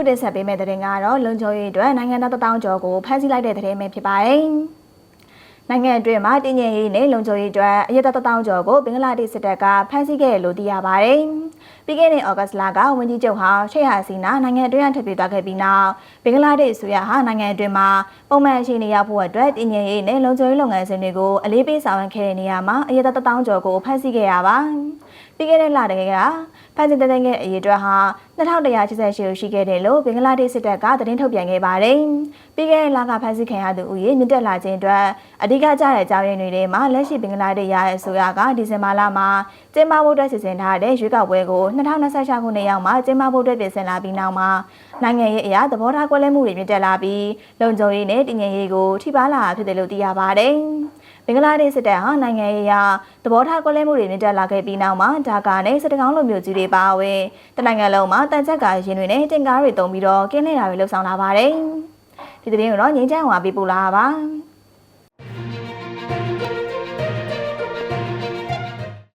ခုတင်ဆက်ပေးမယ့်သတင်းကတော့လုံခြုံရေးအတွက်နိုင်ငံသားတထောင်ကျော်ကိုဖမ်းဆီးလိုက်တဲ့သတင်းပဲဖြစ်ပါတယ်။နိုင်ငံအတွင်းမှာတည်ငြိမ်ရေးနဲ့လုံခြုံရေးအတွက်အရက်တထောင်ကျော်ကိုဘင်္ဂလားဒေ့ရှ်စစ်တပ်ကဖမ်းဆီးခဲ့တယ်လို့သိရပါတယ်။ပြီးခဲ့တဲ့ဩဂတ်စ်လကဝန်ကြီးချုပ်ဟောင်းရှေ့ဟာစီနာနိုင်ငံအတွင်းထပ်ပြေသွားခဲ့ပြီးနောက်ဘင်္ဂလားဒေ့ရှ်ဆိုရဟာနိုင်ငံအတွင်းမှာပုံမှန်ရှိနေရောက်ဖို့အတွက်တည်ငြိမ်ရေးနဲ့လုံခြုံရေးလုပ်ငန်းစဉ်တွေကိုအလေးပေးဆောင်ရွက်ခဲ့တဲ့နေရာမှာအရက်တထောင်ကျော်ကိုဖမ်းဆီးခဲ့ရပါ။ပြီးခဲ့တဲ့လတကယ်ကဖမ်းဆီးတဲ့တဲ့အရေးအတွက်ဟာ 2188ရှိရှိခဲ့တယ်လို့ဘင်္ဂလားဒေ့ရှ်စစ်တပ်ကသတင်းထုတ်ပြန်ခဲ့ပါတယ်။ပြီးခဲ့တဲ့လကဖမ်းဆီးခံရသူဦးရေမြင့်တက်လာခြင်းအတွက်အဓိကကျတဲ့အကြောင်းရင်းတွေထဲမှာလက်ရှိဘင်္ဂလားဒေ့ရှ်ရဲ့အစိုးရကဒီဇင်ဘာလမှာကျင်းပဖို့အတွက်စီစဉ်ထားတဲ့ရွေးကောက်ပွဲကို2026ခုနှစ်ရောက်မှာကျင်းပဖို့အတွက်ပြင်ဆင်လာပြီးနောက်မှာနိုင်ငံရေးအရာသဘောထားကွဲလွဲမှုတွေမြင့်တက်လာပြီးလုံခြုံရေးနဲ့တည်ငြိမ်ရေးကိုထိပါလာဖြစ်တယ်လို့သိရပါတယ်။ ဘင်္ဂလားဒေ့ရှ်စစ်တပ်ဟာနိုင်ငံရေးအရာသဘောထားကွဲလွဲမှုတွေမြင့်တက်လာခဲ့ပြီးနောက်မှာဒါကာနဲ့စစ်တကောင်းလိုမျိုးကြီးတွေပါဝင်တနိုင်ငံလုံးမှာတန်ချက်ကာရင်တွေနဲ့တင်ကားတွေတုံးပြီးတော့ကင်းလှည့်တာတွေလှုပ်ဆောင်လာပါတယ်။ဒီသတင်းကိုတော့ငင်းချမ်းဟွာပေးပို့လာပါ။